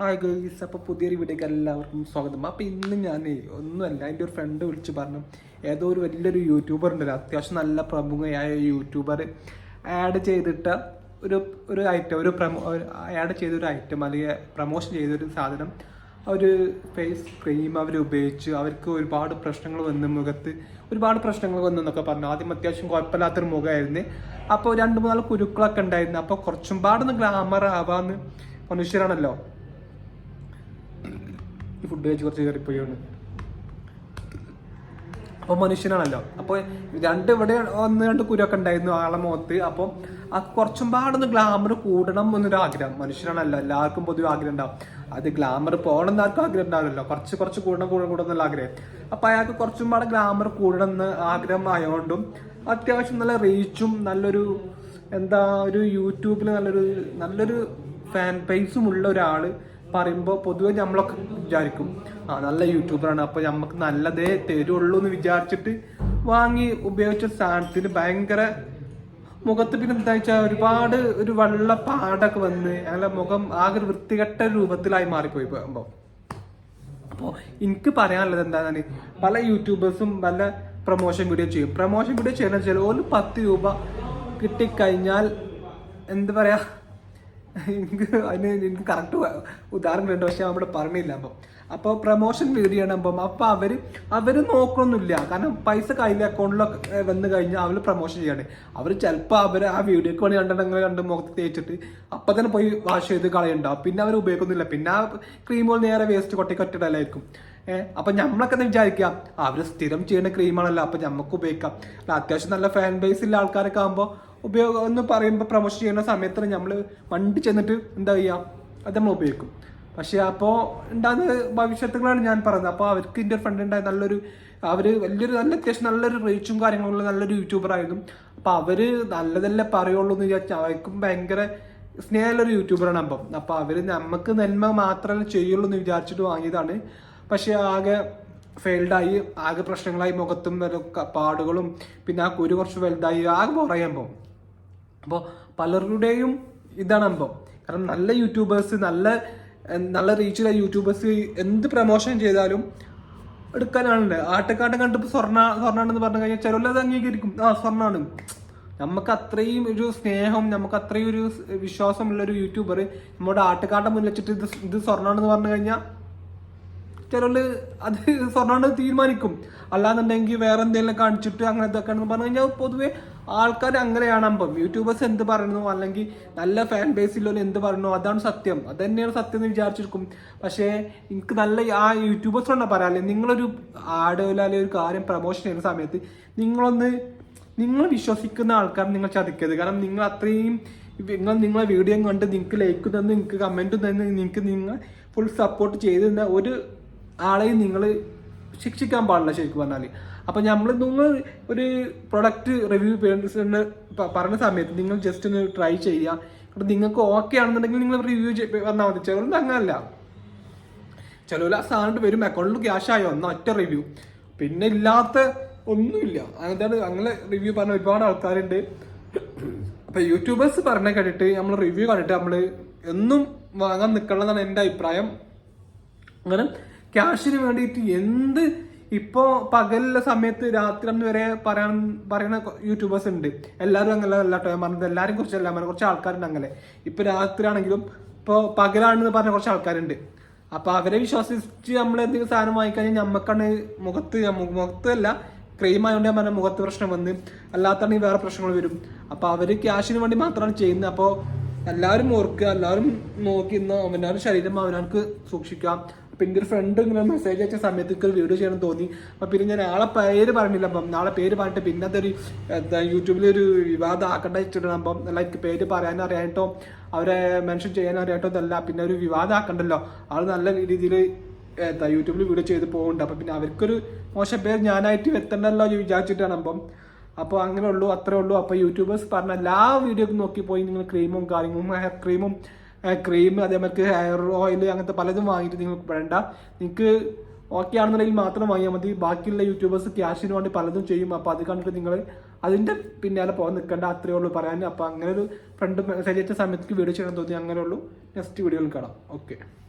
Hi girls അപ്പോൾ പുതിയൊരു വീഡിയോക്ക് എല്ലാവർക്കും സ്വാഗതം. അപ്പോൾ ഇന്ന് ഞാൻ ഒന്നുമല്ല എന്റെ ഒരു ഫ്രണ്ട് വിളിച്ച് പറഞ്ഞു ഏതോ ഒരു വലിയൊരു യൂട്യൂബർ ഉണ്ടല്ലോ അത്യാവശ്യം നല്ല പ്രമുഖയായ യൂട്യൂബർ ആഡ് ചെയ്തിട്ട ഒരു ഒരു ഐറ്റം ഒരു പ്രമോ ആഡ് ചെയ്തൊരു ഐറ്റം അല്ലെങ്കിൽ പ്രമോഷൻ ചെയ്തൊരു സാധനം ഒരു ഫേസ് ക്രീം അവർ ഉപയോഗിച്ച് അവർക്ക് ഒരുപാട് പ്രശ്നങ്ങൾ വന്ന് മുഖത്ത് ഒരുപാട് പ്രശ്നങ്ങൾ വന്നു എന്നൊക്കെ പറഞ്ഞു. ആദ്യം അത്യാവശ്യം കുഴപ്പമില്ലാത്തൊരു മുഖമായിരുന്നു. അപ്പോൾ രണ്ട് മൂന്നാൽ കുരുക്കളൊക്കെ ഉണ്ടായിരുന്നു. അപ്പോൾ കുറച്ചും പാടൊന്ന് ഗ്ലാമർ ആവാന്ന് മനുഷ്യരാണല്ലോ. ഫുഡ് കഴിച്ച് കുറച്ച് കയറിപ്പോയാണ് അപ്പോൾ മനുഷ്യനാണല്ലോ. അപ്പോൾ രണ്ട് ഇവിടെ ഒന്ന് രണ്ട് കുരൊക്കെ ഉണ്ടായിരുന്നു ആളെ മുഖത്ത്. അപ്പോൾ ആ കുറച്ചും പാടൊന്ന് ഗ്ലാമർ കൂടണം എന്നൊരു ആഗ്രഹം മനുഷ്യനാണല്ലോ. എല്ലാവർക്കും പൊതുവെ ആഗ്രഹം ഉണ്ടാവും. അത് ഗ്ലാമർ പോകണം എന്ന് ആർക്കും ആഗ്രഹം ഉണ്ടാവില്ലല്ലോ. കുറച്ച് കുറച്ച് കൂടണം കൂടണം കൂടണം എന്നുള്ള ആഗ്രഹം. അപ്പൊ അയാൾക്ക് കുറച്ചും പാടെ ഗ്ലാമർ കൂടണം എന്ന് ആഗ്രഹം ആയതുകൊണ്ടും അത്യാവശ്യം നല്ല റീച്ചും നല്ലൊരു എന്താ ഒരു യൂട്യൂബിൽ നല്ലൊരു നല്ലൊരു ഫാൻ പേസും ഉള്ള ഒരാൾ പറയുമ്പോൾ പൊതുവെ നമ്മളൊക്കെ വിചാരിക്കും ആ നല്ല യൂട്യൂബറാണ് അപ്പോൾ നമുക്ക് നല്ലതേ തരുള്ളൂ എന്ന് വിചാരിച്ചിട്ട് വാങ്ങി ഉപയോഗിച്ച സാധനത്തിന് ഭയങ്കര മുഖത്ത് പിന്നെ എന്താ വെച്ചാൽ ഒരുപാട് ഒരു വെള്ള പാടൊക്കെ വന്ന് അങ്ങനെ മുഖം ആകെ വൃത്തികെട്ട രൂപത്തിലായി മാറിപ്പോയി പോകുമ്പോൾ അപ്പോൾ എനിക്ക് പറയാനുള്ളത് എന്താണെന്ന് പല യൂട്യൂബേഴ്സും പല പ്രൊമോഷൻ വീഡിയോ ചെയ്യും. പ്രൊമോഷൻ വീഡിയോ ചെയ്യുന്ന വെച്ചാൽ ഒരു പത്ത് രൂപ കിട്ടിക്കഴിഞ്ഞാൽ എന്താ പറയാ എനിക്ക് അതിന് എനിക്ക് കറക്റ്റ് ഉദാഹരണമുണ്ട് പക്ഷെ അവിടെ പറഞ്ഞില്ല അപ്പം. അപ്പോൾ പ്രൊമോഷൻ വീഡിയോ ആണ് അപ്പം. അപ്പോൾ അവർ അവർ നോക്കണമെന്നില്ല കാരണം പൈസ കയ്യിൽ അക്കൗണ്ടിലൊക്കെ വന്നു കഴിഞ്ഞാൽ അവർ പ്രൊമോഷൻ ചെയ്യണേ അവർ ചിലപ്പോൾ അവർ ആ വീഡിയോക്ക് വേണ്ടി കണ്ടിട്ടുണ്ടെങ്കിൽ കണ്ട് മുഖത്ത് തേച്ചിട്ട് അപ്പം തന്നെ പോയി വാഷ് ചെയ്ത് കളയുണ്ടാവും. പിന്നെ അവർ ഉപയോഗിക്കുന്നില്ല. പിന്നെ ആ ക്രീമുകൾ നേരെ വേസ്റ്റ് കൊട്ടി കൊട്ടിടലായിരിക്കും ഏഹ് അപ്പം നമ്മളൊക്കെ ഒന്ന് വിചാരിക്കുക അവർ സ്ഥിരം ചെയ്യുന്ന ക്രീമാണല്ലോ അപ്പം നമുക്ക് ഉപയോഗിക്കാം. അത്യാവശ്യം നല്ല ഫാൻ ബേസ് ഉള്ള ആൾക്കാരൊക്കെ ആകുമ്പോൾ ഉപയോഗം എന്ന് പറയുമ്പോൾ പ്രൊമോഷൻ ചെയ്യുന്ന സമയത്ത് നമ്മൾ വണ്ടി ചെന്നിട്ട് എന്താ ചെയ്യാം? അത് നമ്മൾ ഉപയോഗിക്കും. പക്ഷേ അപ്പോൾ ഉണ്ടാകുന്ന ഭവിഷ്യത്തുകളാണ് ഞാൻ പറയുന്നത് അപ്പോൾ അവർക്ക് എന്റെ ഫ്രണ്ട് ഉണ്ടായ നല്ലൊരു അവർ വലിയൊരു നല്ല അത്യാവശ്യം നല്ലൊരു റീച്ചും കാര്യങ്ങളുള്ള നല്ലൊരു യൂട്യൂബർ ആയിരുന്നു. അപ്പോൾ അവർ നല്ലതല്ലേ പറയുള്ളൂ എന്ന് വിചാരിച്ചാൽ അവർക്കും ഭയങ്കര സ്നേഹമുള്ളൊരു യൂട്യൂബറാണ് അപ്പം. അപ്പോൾ അവർ നമുക്ക് നന്മ മാത്രമേ ചെയ്യുള്ളൂ എന്ന് വിചാരിച്ചിട്ട് വാങ്ങിയതാണ്. പക്ഷേ ആകെ ഫെയിൽഡായി ആകെ പ്രശ്നങ്ങളായി മുഖത്തും പാടുകളും പിന്നെ ആ കുരു കുറച്ച് വലുതായി ആകെ പറയുമ്പോൾ അപ്പോൾ പലരുടെയും ഇതാണ് അനുഭവം. കാരണം നല്ല യൂട്യൂബേഴ്സ് നല്ല നല്ല റീച്ചുള്ള യൂട്യൂബേഴ്സ് എന്ത് പ്രൊമോഷൻ ചെയ്താലും എടുക്കാനാണല്ലേ ആട്ടക്കാട്ടം കണ്ടിപ്പോൾ സ്വർണ സ്വർണാണെന്ന് പറഞ്ഞു കഴിഞ്ഞാൽ ചിലത് അംഗീകരിക്കും. ആ സ്വർണാണ്. നമുക്ക് അത്രയും ഒരു സ്നേഹം നമുക്ക് അത്രയും ഒരു വിശ്വാസമുള്ള ഒരു യൂട്യൂബർ നമ്മുടെ ആട്ടുകാട്ടം മുന്നിൽ വെച്ചിട്ട് ഇത് ഇത് സ്വർണാണെന്ന് പറഞ്ഞു കഴിഞ്ഞാൽ ചിലര് അത് സ്വർണമാണ് തീരുമാനിക്കും. അല്ലാന്നുണ്ടെങ്കിൽ വേറെ എന്തെങ്കിലും കാണിച്ചിട്ട് അങ്ങനെ ഇതൊക്കെ പറഞ്ഞു കഴിഞ്ഞാൽ പൊതുവെ ആൾക്കാർ അങ്ങനെയാണ് അപ്പം. യൂട്യൂബേഴ്സ് എന്ത് പറയുന്നു? അല്ലെങ്കിൽ നല്ല ഫാൻ ബേസിലുള്ള എന്ത് പറയുന്നു? അതാണ് സത്യം. അത് തന്നെയാണ് സത്യം എന്ന് വിചാരിച്ചിരിക്കും. പക്ഷേ എനിക്ക് നല്ല ആ യൂട്യൂബേഴ്സിനോട് പറയാല്ലേ നിങ്ങളൊരു ആഡ് അല്ലെങ്കിൽ ഒരു കാര്യം പ്രൊമോഷൻ ചെയ്യുന്ന സമയത്ത് നിങ്ങളൊന്ന് നിങ്ങൾ വിശ്വസിക്കുന്ന ആൾക്കാർ നിങ്ങൾ ചതിക്കരുത്. കാരണം നിങ്ങൾ അത്രയും നിങ്ങൾ നിങ്ങളെ വീഡിയോ കണ്ട് നിങ്ങൾക്ക് ലൈക്ക് തന്ന് നിങ്ങൾക്ക് കമന്റ് തന്ന് നിങ്ങൾക്ക് നിങ്ങൾ ഫുൾ സപ്പോർട്ട് ചെയ്ത് തന്ന ഒരു ആളെയും നിങ്ങൾ ശിക്ഷിക്കാൻ പാടില്ല ശരിക്കും പറഞ്ഞാൽ അപ്പോൾ നമ്മൾ നിങ്ങൾ ഒരു പ്രൊഡക്റ്റ് റിവ്യൂ പറയുന്ന സമയത്ത് നിങ്ങൾ ജസ്റ്റ് ഒന്ന് ട്രൈ ചെയ്യുക. നിങ്ങൾക്ക് ഓക്കെ ആണെന്നുണ്ടെങ്കിൽ നിങ്ങൾ റിവ്യൂ വന്നാൽ മതി. ചിലർ അങ്ങനല്ല. ചിലവിൽ ആ സാധനം വരും. അക്കൗണ്ടിൽ ക്യാഷ് ആയോ? എന്നാ ഒറ്റ റിവ്യൂ പിന്നെ ഇല്ലാത്ത ഒന്നുമില്ല. അങ്ങനത്തെ അങ്ങനെ റിവ്യൂ പറഞ്ഞ ഒരുപാട് ആൾക്കാരുണ്ട്. അപ്പൊ യൂട്യൂബേഴ്സ് പറഞ്ഞ കേട്ടിട്ട് നമ്മൾ റിവ്യൂ കണ്ടിട്ട് നമ്മൾ എന്നും വാങ്ങാൻ നിൽക്കണമെന്നാണ് എന്റെ അഭിപ്രായം. അങ്ങനെ ക്യാഷിന് വേണ്ടിയിട്ട് എന്ത് ഇപ്പോൾ പകലുള്ള സമയത്ത് രാത്രി അന്ന് വരെ പറയാൻ പറയുന്ന യൂട്യൂബേഴ്സ് ഉണ്ട്. എല്ലാവരും അങ്ങനെ അല്ല കേട്ടോ ഞാൻ പറഞ്ഞത് എല്ലാവരും കുറിച്ചല്ല. പറഞ്ഞ കുറച്ച് ആൾക്കാരുണ്ട് അങ്ങനെ. ഇപ്പോൾ രാത്രി ആണെങ്കിലും ഇപ്പോൾ പകലാണെന്ന് പറഞ്ഞ കുറച്ച് ആൾക്കാരുണ്ട്. അപ്പോൾ അവരെ വിശ്വസിച്ച് നമ്മൾ എന്തെങ്കിലും സാധനം വാങ്ങിക്കഴിഞ്ഞാൽ നമുക്കാണ് മുഖത്ത് മുഖത്തല്ല ക്രീം ആയതുകൊണ്ട് ഞാൻ പറഞ്ഞ മുഖത്ത് പ്രശ്നം വന്ന് അല്ലാത്താണെങ്കിൽ വേറെ പ്രശ്നങ്ങൾ വരും. അപ്പോൾ അവർ ക്യാഷിന് വേണ്ടി മാത്രമാണ് ചെയ്യുന്നത്. അപ്പോൾ എല്ലാവരും ഓർക്കുക എല്ലാവരും നോക്കി ഇന്ന് അവനവരുടെ ശരീരം അവനവർക്ക് സൂക്ഷിക്കാം. അപ്പൊ ഒരു ഫ്രണ്ട് ഇങ്ങനെ മെസ്സേജ് അയച്ച സമയത്ത് എനിക്ക് ഒരു വീഡിയോ ചെയ്യണം തോന്നി. അപ്പം പിന്നെ ഞാൻ ആളെ പേര് പറഞ്ഞില്ല. അപ്പം നാളെ പേര് പറഞ്ഞിട്ട് പിന്നെ അതൊരു എന്താ യൂട്യൂബിൽ ഒരു വിവാദം ആക്കണ്ട വെച്ചിട്ടുണ്ട് അപ്പം ലൈക്ക് പേര് പറയാൻ അറിയാട്ടോ അവരെ മെൻഷൻ ചെയ്യാൻ അറിയാട്ടോ പിന്നെ ഒരു വിവാദം ആക്കണ്ടല്ലോ ആൾ നല്ല രീതിയിൽ എന്താ യൂട്യൂബിൽ വീഡിയോ ചെയ്ത് പോകുന്നുണ്ട് അപ്പം പിന്നെ അവർക്കൊരു മോശം പേര് ഞാനായിട്ട് വരുത്തണ്ടല്ലോ വിചാരിച്ചിട്ടാണ് അപ്പം. അപ്പോൾ അങ്ങനെ ഉള്ളൂ അത്രേ ഉള്ളൂ. അപ്പോൾ യൂട്യൂബേഴ്സ് പറഞ്ഞ എല്ലാ വീഡിയോക്കും നോക്കി പോയി നിങ്ങൾ ക്രീമും കാര്യങ്ങളും ഹെയർ ക്രീമും ക്രീം അതേമാതിരി ഹെയർ ഓയിൽ അങ്ങനത്തെ പലതും വാങ്ങിയിട്ട് നിങ്ങൾക്ക് വേണ്ട. നിങ്ങൾക്ക് ഓക്കെ ആണെന്നുണ്ടെങ്കിൽ മാത്രം വാങ്ങിയാൽ മതി. ബാക്കിയുള്ള യൂട്യൂബേഴ്സ് ക്യാഷിന് വേണ്ടി പലതും ചെയ്യും. അപ്പോൾ അത് കണ്ടിട്ട് നിങ്ങൾ അതിന്റെ പിന്നാലെ പോകാൻ നിൽക്കേണ്ട. അത്രയേ ഉള്ളൂ പറയാൻ. അപ്പോൾ അങ്ങനെ ഒരു ഫ്രണ്ട് അയച്ച സമയത്തേക്ക് വീഡിയോ ചെയ്യണം തോന്നി. അങ്ങനെ ഉള്ളൂ നെക്സ്റ്റ് വീഡിയോയിൽ കാണാം. ഓക്കെ